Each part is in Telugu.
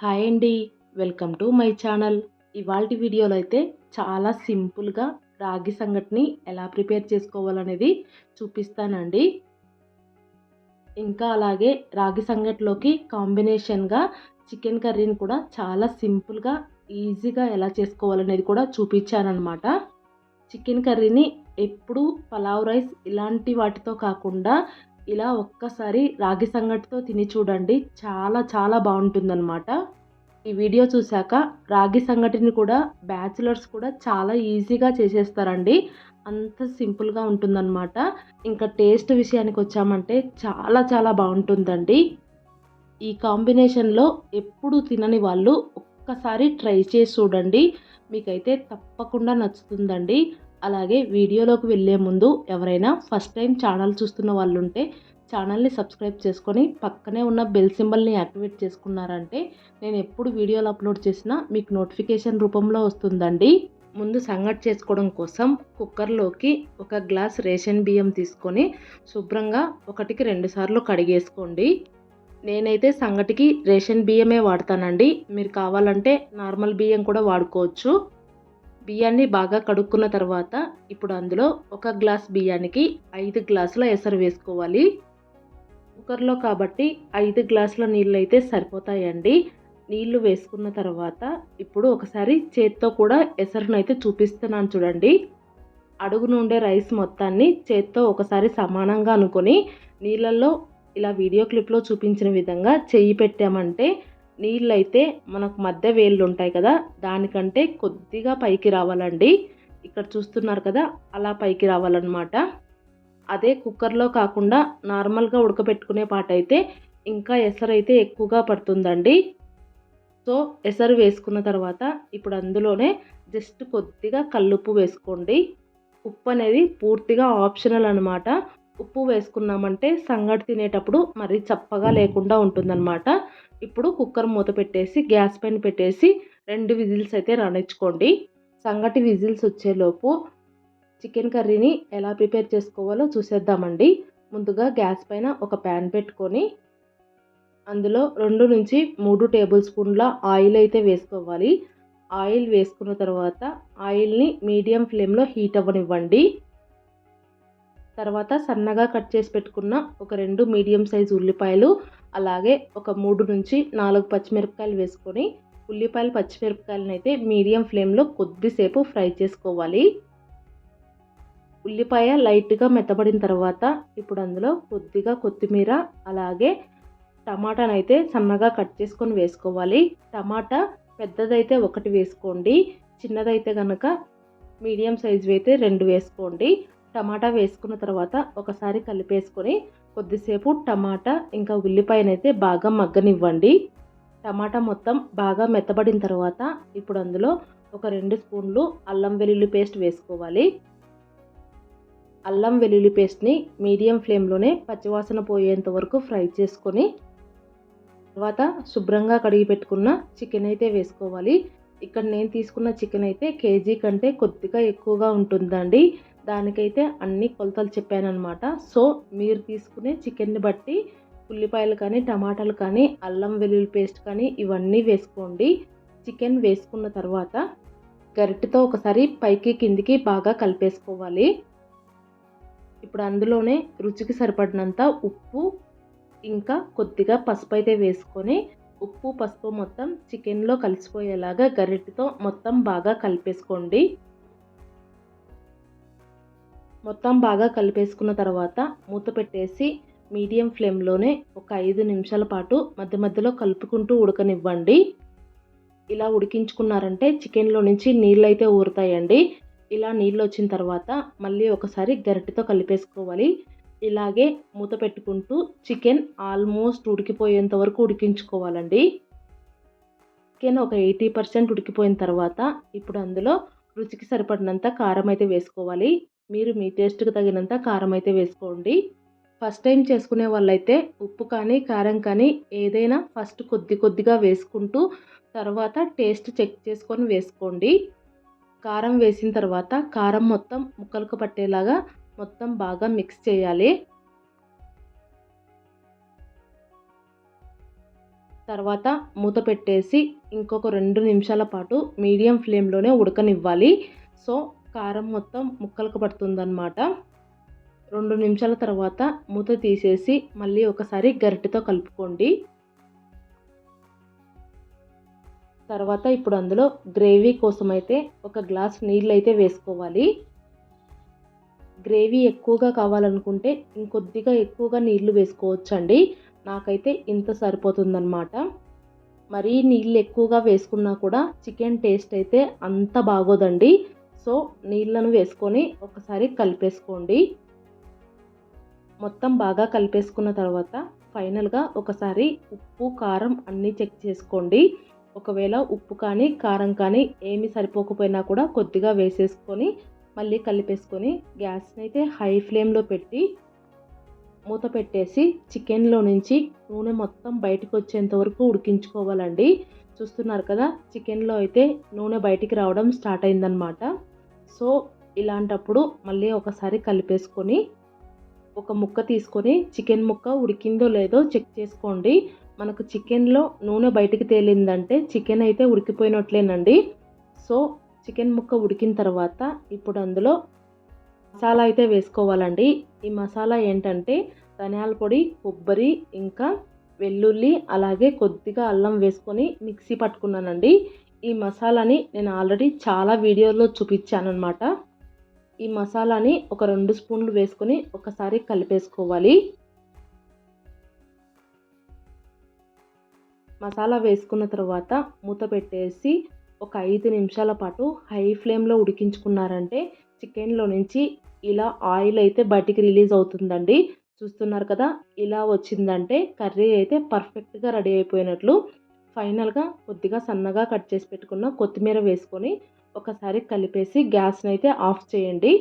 హాయ్ అండి వెల్కమ్ టు మై ఛానల్. ఇవాళ వీడియోలో అయితే చాలా సింపుల్గా రాగి సంగటిని ఎలా ప్రిపేర్ చేసుకోవాలనేది చూపిస్తానండి. ఇంకా అలాగే రాగి సంగటిలోకి కాంబినేషన్గా చికెన్ కర్రీని కూడా చాలా సింపుల్గా ఈజీగా ఎలా చేసుకోవాలనేది కూడా చూపించానమాట చికెన్ కర్రీని ఎప్పుడు పలావ్ రైస్ ఇలాంటి వాటితో కాకుండా ఇలా ఒక్కసారి రాగి సంగటితో తిని చూడండి. చాలా చాలా బాగుంటుందన్నమాట. ఈ వీడియో చూశాక రాగి సంగటిని కూడా బ్యాచిలర్స్ కూడా చాలా ఈజీగా చేసేస్తారండి. అంత సింపుల్గా ఉంటుందన్నమాట. ఇంకా టేస్ట్ విషయానికి వచ్చామంటే చాలా చాలా బాగుంటుందండి. ఈ కాంబినేషన్లో ఎప్పుడు తినని వాళ్ళు ఒక్కసారి ట్రై చేసి చూడండి. మీకైతే తప్పకుండా నచ్చుతుందండి. అలాగే వీడియోలోకి వెళ్ళే ముందు ఎవరైనా ఫస్ట్ టైం ఛానల్ చూస్తున్న వాళ్ళు ఉంటే ఛానల్ని సబ్స్క్రైబ్ చేసుకొని పక్కనే ఉన్న బెల్ సింబల్ని యాక్టివేట్ చేసుకున్నారంటే నేను ఎప్పుడు వీడియోలు అప్లోడ్ చేసినా మీకు నోటిఫికేషన్ రూపంలో వస్తుందండి. ముందు సంగటి చేసుకోవడం కోసం కుక్కర్లోకి ఒక గ్లాస్ రేషన్ బియ్యం తీసుకొని శుభ్రంగా ఒకటికి రెండు సార్లు కడిగేసుకోండి. నేనైతే సంగటికి రేషన్ బియ్యమే వాడతానండి. మీరు కావాలంటే నార్మల్ బియ్యం కూడా వాడుకోవచ్చు. బియ్యాన్ని బాగా కడుక్కున్న తర్వాత ఇప్పుడు అందులో ఒక గ్లాస్ బియ్యానికి ఐదు గ్లాసుల ఎసరు వేసుకోవాలి. కుక్కర్లో కాబట్టి ఐదు గ్లాసుల నీళ్ళు అయితే సరిపోతాయండి. నీళ్ళు వేసుకున్న తర్వాత ఇప్పుడు ఒకసారి చేత్తో కూడా ఎసరును అయితే చూపిస్తున్నాను చూడండి. అడుగు నుండే రైస్ మొత్తాన్ని చేత్తో ఒకసారి సమానంగా అనుకొని నీళ్ళల్లో ఇలా వీడియో క్లిప్లో చూపించిన విధంగా చెయ్యి పెట్టామంటే నీళ్ళు అయితే మనకు మధ్య వేళ్ళు ఉంటాయి కదా దానికంటే కొద్దిగా పైకి రావాలండి. ఇక్కడ చూస్తున్నారు కదా అలా పైకి రావాలన్నమాట. అదే కుక్కర్లో కాకుండా నార్మల్గా ఉడకబెట్టుకునే పాట అయితే ఇంకా ఎసరు అయితే ఎక్కువగా పడుతుందండి. సో ఎసరు వేసుకున్న తర్వాత ఇప్పుడు అందులోనే జస్ట్ కొద్దిగా కల్లుప్పు వేసుకోండి. ఉప్పు అనేది పూర్తిగా ఆప్షనల్ అనమాట ఉప్పు వేసుకున్నామంటే సంగటి తినేటప్పుడు మరీ చప్పగా లేకుండా ఉంటుందన్నమాట. ఇప్పుడు కుక్కర్ మూత పెట్టేసి గ్యాస్ పైన పెట్టేసి రెండు విజిల్స్ అయితే రానిచ్చుకోండి. సంగటి విజిల్స్ వచ్చేలోపు చికెన్ కర్రీని ఎలా ప్రిపేర్ చేసుకోవాలో చూసేద్దామండి. ముందుగా గ్యాస్ పైన ఒక ప్యాన్ పెట్టుకొని అందులో రెండు నుంచి మూడు టేబుల్ స్పూన్ల ఆయిల్ అయితే వేసుకోవాలి. ఆయిల్ వేసుకున్న తర్వాత ఆయిల్ని మీడియం ఫ్లేమ్లో హీట్ అవ్వనివ్వండి. తర్వాత సన్నగా కట్ చేసి పెట్టుకున్న ఒక రెండు మీడియం సైజ్ ఉల్లిపాయలు అలాగే ఒక మూడు నుంచి నాలుగు పచ్చిమిరపకాయలు వేసుకొని ఉల్లిపాయలు పచ్చిమిరపకాయలను అయితే మీడియం ఫ్లేమ్లో కొద్దిసేపు ఫ్రై చేసుకోవాలి. ఉల్లిపాయ లైట్గా మెత్తబడిన తర్వాత ఇప్పుడు అందులో కొద్దిగా కొత్తిమీర అలాగే టమాటాను అయితే సన్నగా కట్ చేసుకొని వేసుకోవాలి. టమాటా పెద్దదైతే ఒకటి వేసుకోండి చిన్నదైతే కనుక మీడియం సైజు అయితే రెండు వేసుకోండి. టమాటా వేసుకున్న తర్వాత ఒకసారి కలిపేసుకొని కొద్దిసేపు టమాటా ఇంకా ఉల్లిపాయనైతే బాగా మగ్గనివ్వండి. టమాటా మొత్తం బాగా మెత్తబడిన తర్వాత ఇప్పుడు అందులో ఒక రెండు స్పూన్లు అల్లం వెల్లుల్లి పేస్ట్ వేసుకోవాలి. అల్లం వెల్లుల్లి పేస్ట్ని మీడియం ఫ్లేమ్లోనే పచ్చివాసన పోయేంత వరకు ఫ్రై చేసుకొని తర్వాత శుభ్రంగా కడిగి పెట్టుకున్న చికెన్ అయితే వేసుకోవాలి. ఇక్కడ నేను తీసుకున్న చికెన్ అయితే కేజీ కంటే కొద్దిగా ఎక్కువగా ఉంటుందండి. దానికైతే అన్ని కొలతలు చెప్పానమాట సో మీరు తీసుకునే చికెన్ని బట్టి ఉల్లిపాయలు కానీ టమాటాలు కానీ అల్లం వెల్లుల్లి పేస్ట్ కానీ ఇవన్నీ వేసుకోండి. చికెన్ వేసుకున్న తర్వాత గరిటెతో ఒకసారి పైకి కిందికి బాగా కలిపేసుకోవాలి. ఇప్పుడు అందులోనే రుచికి సరిపడినంత ఉప్పు ఇంకా కొద్దిగా పసుపు అయితే వేసుకొని ఉప్పు పసుపు మొత్తం చికెన్లో కలిసిపోయేలాగా గరిటెతో మొత్తం బాగా కలిపేసుకోండి. మొత్తం బాగా కలిపేసుకున్న తర్వాత మూత పెట్టేసి మీడియం ఫ్లేమ్లోనే ఒక ఐదు నిమిషాల పాటు మధ్య మధ్యలో కలుపుకుంటూ ఉడకనివ్వండి. ఇలా ఉడికించుకున్నారంటే చికెన్లో నుంచి నీళ్ళు అయితే ఊరుతాయండి. ఇలా నీళ్ళు వచ్చిన తర్వాత మళ్ళీ ఒకసారి గరిటెతో కలిపేసుకోవాలి. ఇలాగే మూత పెట్టుకుంటూ చికెన్ ఆల్మోస్ట్ ఉడికిపోయేంత వరకు ఉడికించుకోవాలండి. చికెన్ ఒక ఎయిటీ పర్సెంట్ ఉడికిపోయిన తర్వాత ఇప్పుడు అందులో రుచికి సరిపడినంత కారం అయితే వేసుకోవాలి. మీరు మీ టేస్ట్కి తగినంత కారం అయితే వేసుకోండి. ఫస్ట్ టైం చేసుకునే వాళ్ళైతే ఉప్పు కానీ కారం కానీ ఏదైనా ఫస్ట్ కొద్ది కొద్దిగా వేసుకుంటూ తర్వాత టేస్ట్ చెక్ చేసుకొని వేసుకోండి. కారం వేసిన తర్వాత కారం మొత్తం ముక్కలకు పట్టేలాగా మొత్తం బాగా మిక్స్ చేయాలి. తర్వాత మూత పెట్టేసి ఇంకొక రెండు నిమిషాల పాటు మీడియం ఫ్లేమ్లోనే ఉడకనివ్వాలి. సో కారం మొత్తం ముక్కలకు పడుతుందన్నమాట. రెండు నిమిషాల తర్వాత మూత తీసేసి మళ్ళీ ఒకసారి గరిటెతో కలుపుకోండి. తర్వాత ఇప్పుడు అందులో గ్రేవీ కోసం అయితే ఒక గ్లాస్ నీళ్ళు అయితే వేసుకోవాలి. గ్రేవీ ఎక్కువగా కావాలనుకుంటే ఇంకొద్దిగా ఎక్కువగా నీళ్ళు వేసుకోవచ్చండి. నాకైతే ఇంత సరిపోతుందన్నమాట. మరీ నీళ్ళు ఎక్కువగా వేసుకున్నా కూడా చికెన్ టేస్ట్ అయితే అంత బాగోదండి. సో నీళ్ళను వేసుకొని ఒకసారి కలిపేసుకోండి. మొత్తం బాగా కలిపేసుకున్న తర్వాత ఫైనల్గా ఒకసారి ఉప్పు కారం అన్నీ చెక్ చేసుకోండి. ఒకవేళ ఉప్పు కానీ కారం కానీ ఏమి సరిపోకపోయినా కూడా కొద్దిగా వేసేసుకొని మళ్ళీ కలిపేసుకొని గ్యాస్ని అయితే హై ఫ్లేమ్లో పెట్టి మూత పెట్టేసి చికెన్లో నుంచి నూనె మొత్తం బయటకు వచ్చేంత వరకు ఉడికించుకోవాలండి. చూస్తున్నారు కదా చికెన్లో అయితే నూనె బయటికి రావడం స్టార్ట్ అయిందనమాట సో ఇలాంటప్పుడు మళ్ళీ ఒకసారి కలిపేసుకొని ఒక ముక్క తీసుకొని చికెన్ ముక్క ఉడికిందో లేదో చెక్ చేసుకోండి. మనకు చికెన్లో నూనె బయటికి తేలిందంటే చికెన్ అయితే ఉడికిపోయినట్లేనండి. సో చికెన్ ముక్క ఉడికిన తర్వాత ఇప్పుడు అందులో మసాలా అయితే వేసుకోవాలండి. ఈ మసాలా ఏంటంటే ధనియాల పొడి కొబ్బరి ఇంకా వెల్లుల్లి అలాగే కొద్దిగా అల్లం వేసుకొని మిక్సీ పట్టుకున్నానండి. ఈ మసాలాని నేను ఆల్రెడీ చాలా వీడియోలో చూపించాను అనమాట ఈ మసాలాని ఒక రెండు స్పూన్లు వేసుకొని ఒకసారి కలిపేసుకోవాలి. మసాలా వేసుకున్న తర్వాత మూత పెట్టేసి ఒక ఐదు నిమిషాల పాటు హై ఫ్లేమ్లో ఉడికించుకున్నారంటే చికెన్లో నుంచి ఇలా ఆయిల్ అయితే బయటికి రిలీజ్ అవుతుందండి. చూస్తున్నారు కదా ఇలా వచ్చిందంటే కర్రీ అయితే పర్ఫెక్ట్గా రెడీ అయిపోయినట్లు ఫైనల్గా కొద్దిగా సన్నగా కట్ చేసి పెట్టుకున్న కొత్తిమీర వేసుకొని ఒకసారి కలిపేసి గ్యాస్ని అయితే ఆఫ్ చేయండి.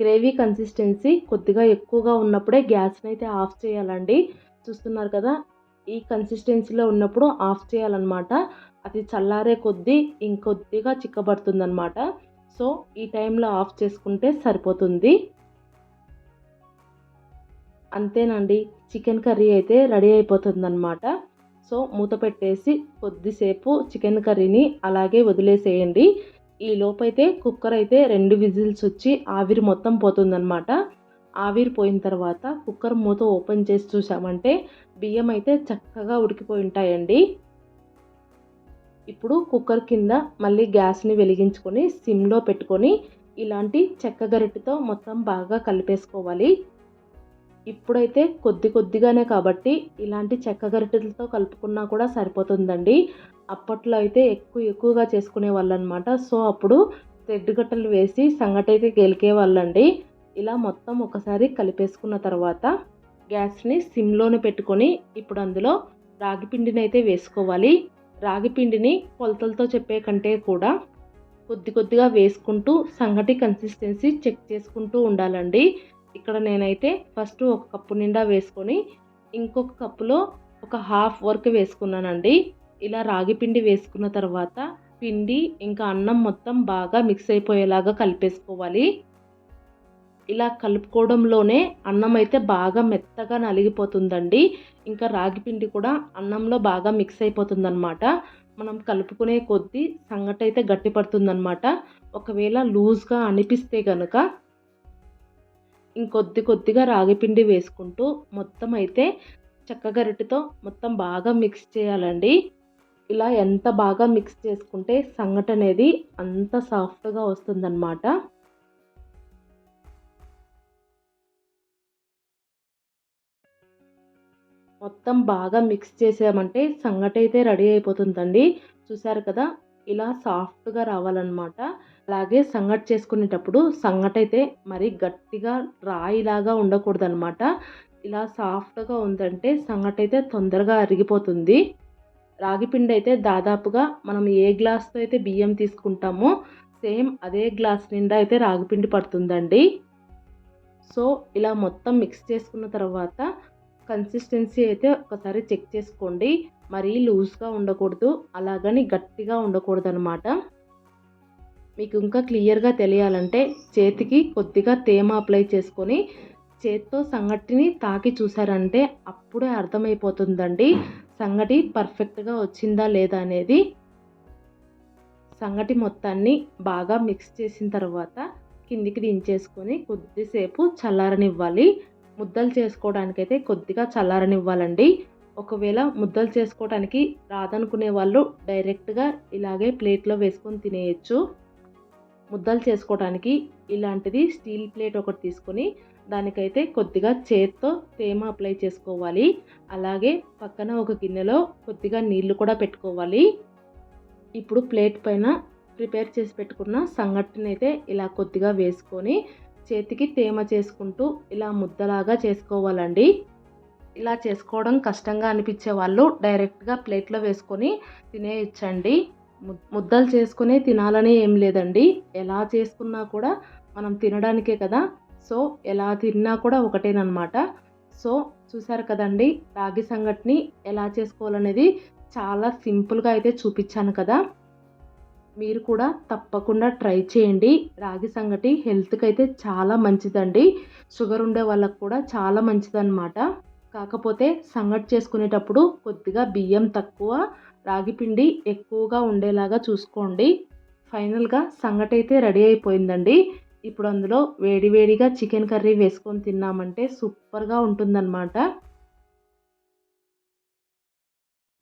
గ్రేవీ కన్సిస్టెన్సీ కొద్దిగా ఎక్కువగా ఉన్నప్పుడే గ్యాస్ని అయితే ఆఫ్ చేయాలండి. చూస్తున్నారు కదా ఈ కన్సిస్టెన్సీలో ఉన్నప్పుడు ఆఫ్ చేయాలన్నమాట. అది చల్లారే కొద్దీ ఇంకొద్దిగా చిక్కబడుతుందన్నమాట. సో ఈ టైంలో ఆఫ్ చేసుకుంటే సరిపోతుంది. అంతేనండి. చికెన్ కర్రీ అయితే రెడీ అయిపోతుందన్నమాట. సో మూత పెట్టేసి కొద్దిసేపు చికెన్ కర్రీని అలాగే వదిలేసేయండి. ఈ లోపైతే కుక్కర్ అయితే రెండు విజిల్స్ వచ్చి ఆవిరి మొత్తం పోతుందన్నమాట. ఆవిరి పోయిన తర్వాత కుక్కర్ మూత ఓపెన్ చేసి చూసామంటే బియ్యం అయితే చక్కగా ఉడికిపోయి ఉంటాయండి. ఇప్పుడు కుక్కర్ కింద మళ్ళీ గ్యాస్ని వెలిగించుకొని సిమ్లో పెట్టుకొని ఇలాంటి చెక్క గరిటెతో మొత్తం బాగా కలిపేసుకోవాలి. ఇప్పుడైతే కొద్ది కొద్దిగానే కాబట్టి ఇలాంటి చెక్క గరిటెలతో కలుపుకున్నా కూడా సరిపోతుందండి. అప్పట్లో అయితే ఎక్కువ ఎక్కువగా చేసుకునే వాళ్ళనమాట. సో అప్పుడు తెడ్డు గట్టలు వేసి సంగటైతే గెలికే వాళ్ళండి ఇలా మొత్తం ఒకసారి కలిపేసుకున్న తర్వాత గ్యాస్ని సిమ్లోనే పెట్టుకొని ఇప్పుడు అందులో రాగి పిండిని అయితే వేసుకోవాలి. రాగి పిండిని కొలతలతో చెప్పే కంటే కూడా కొద్ది కొద్దిగా వేసుకుంటూ సంగటి కన్సిస్టెన్సీ చెక్ చేసుకుంటూ ఉండాలండి. ఇక్కడ నేనైతే ఫస్ట్ ఒక కప్పు నిండా వేసుకొని ఇంకొక కప్పులో ఒక హాఫ్ వర్క్ వేసుకున్నానండి. ఇలా రాగి పిండి వేసుకున్న తర్వాత పిండి ఇంకా అన్నం మొత్తం బాగా మిక్స్ అయిపోయేలాగా కలిపేసుకోవాలి. ఇలా కలుపుకోవడంలోనే అన్నం అయితే బాగా మెత్తగా నలిగిపోతుందండి. ఇంకా రాగి పిండి కూడా అన్నంలో బాగా మిక్స్ అయిపోతుందన్నమాట. మనం కలుపుకునే కొద్దీ సంగటి అయితే గట్టి పడుతుందన్నమాట ఒకవేళ లూజ్గా అనిపిస్తే కనుక ఇంకొద్ది కొద్దిగా రాగిపిండి వేసుకుంటూ మొత్తం అయితే చక్కగరిటితో మొత్తం బాగా మిక్స్ చేయాలండి. ఇలా ఎంత బాగా మిక్స్ చేసుకుంటే సంగటి అనేది అంత సాఫ్ట్గా వస్తుందన్నమాట. మొత్తం బాగా మిక్స్ చేసామంటే సంగటి అయితే రెడీ అయిపోతుందండి. చూసారు కదా? ఇలా సాఫ్ట్గా రావాలన్నమాట. అలాగే సంగటి చేసుకునేటప్పుడు సంగటి అయితే మరీ గట్టిగా రాయిలాగా ఉండకూడదు అనమాట ఇలా సాఫ్ట్గా ఉందంటే సంగటి అయితే తొందరగా అరిగిపోతుంది. రాగిపిండి అయితే దాదాపుగా మనం ఏ గ్లాస్తో అయితే బియ్యం తీసుకుంటామో సేమ్ అదే గ్లాస్ నిండా అయితే రాగిపిండి పడుతుందండి. సో ఇలా మొత్తం మిక్స్ చేసుకున్న తర్వాత కన్సిస్టెన్సీ అయితే ఒకసారి చెక్ చేసుకోండి. మరీ లూజ్గా ఉండకూడదు అలాగని గట్టిగా ఉండకూడదు అనమాట మీకు ఇంకా క్లియర్గా తెలియాలంటే చేతికి కొద్దిగా తేమ అప్లై చేసుకొని చేత్తో సంగటిని తాకి చూసారంటే అప్పుడే అర్థమైపోతుందండి. సంగటి పర్ఫెక్ట్గా వచ్చిందా లేదా అనేది. సంగటి మొత్తాన్ని బాగా మిక్స్ చేసిన తర్వాత కిందికి దించేసుకొని కొద్దిసేపు చల్లారనివ్వాలి. ముద్దలు చేసుకోవడానికైతే కొద్దిగా చల్లారనివ్వాలండి. ఒకవేళ ముద్దలు చేసుకోవడానికి రాదనుకునే వాళ్ళు డైరెక్ట్గా ఇలాగే ప్లేట్లో వేసుకొని తినేయచ్చు. ముద్దలు చేసుకోవడానికి ఇలాంటిది స్టీల్ ప్లేట్ ఒకటి తీసుకొని దానికైతే కొద్దిగా చేత్తో తేమ అప్లై చేసుకోవాలి. అలాగే పక్కన ఒక గిన్నెలో కొద్దిగా నీళ్ళు కూడా పెట్టుకోవాలి. ఇప్పుడు ప్లేట్ పైన ప్రిపేర్ చేసి పెట్టుకున్న సంగటిని అయితే ఇలా కొద్దిగా వేసుకొని చేతికి తేమ చేసుకుంటూ ఇలా ముద్దలాగా చేసుకోవాలండి. ఇలా చేసుకోవడం కష్టంగా అనిపించే వాళ్ళు డైరెక్ట్గా ప్లేట్లో వేసుకొని తినేయచ్చండి. ముద్దలు చేసుకునే తినాలనే ఏం లేదండి. ఎలా చేసుకున్నా కూడా మనం తినడానికే కదా. సో ఎలా తిన్నా కూడా ఒకటేనమాట సో చూసారు కదండి రాగి సంగటిని ఎలా చేసుకోవాలనేది చాలా సింపుల్గా అయితే చూపించాను కదా. మీరు కూడా తప్పకుండా ట్రై చేయండి. రాగి సంగటి హెల్త్కి అయితే చాలా మంచిదండి. షుగర్ ఉండే వాళ్ళకు కూడా చాలా మంచిదన్నమాట. కాకపోతే సంగటి చేసుకునేటప్పుడు కొద్దిగా బియ్యం తక్కువ రాగిపిండి ఎక్కువగా ఉండేలాగా చూసుకోండి. ఫైనల్గా సంగటి అయితే రెడీ అయిపోయిందండి. ఇప్పుడు అందులో వేడివేడిగా చికెన్ కర్రీ వేసుకొని తిన్నామంటే సూపర్గా ఉంటుందన్నమాట.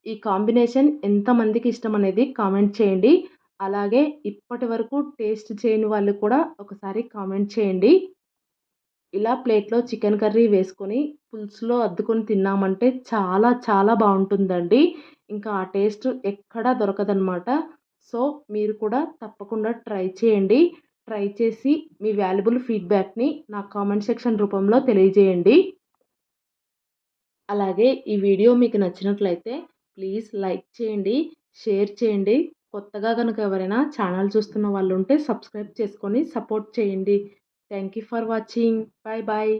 ఈ కాంబినేషన్ ఎంతమందికి ఇష్టం అనేది కామెంట్ చేయండి. అలాగే ఇప్పటి వరకు టేస్ట్ చేయని వాళ్ళు కూడా ఒకసారి కామెంట్ చేయండి. ఇలా ప్లేట్లో చికెన్ కర్రీ వేసుకొని పులుసులో అద్దుకొని తిన్నామంటే చాలా చాలా బాగుంటుందండి. ఇంకా ఆ టేస్ట్ ఎక్కడా దొరకదనమాట సో మీరు కూడా తప్పకుండా ట్రై చేయండి. ట్రై చేసి మీ వాల్యుబుల్ ఫీడ్బ్యాక్ని నా కామెంట్ సెక్షన్ రూపంలో తెలియజేయండి. అలాగే ఈ వీడియో మీకు నచ్చినట్లయితే ప్లీజ్ లైక్ చేయండి షేర్ చేయండి. కొత్తగా కనుక ఎవరైనా ఛానల్ చూస్తున్న వాళ్ళు ఉంటే సబ్స్క్రైబ్ చేసుకొని సపోర్ట్ చేయండి. Thank you for watching. Bye bye.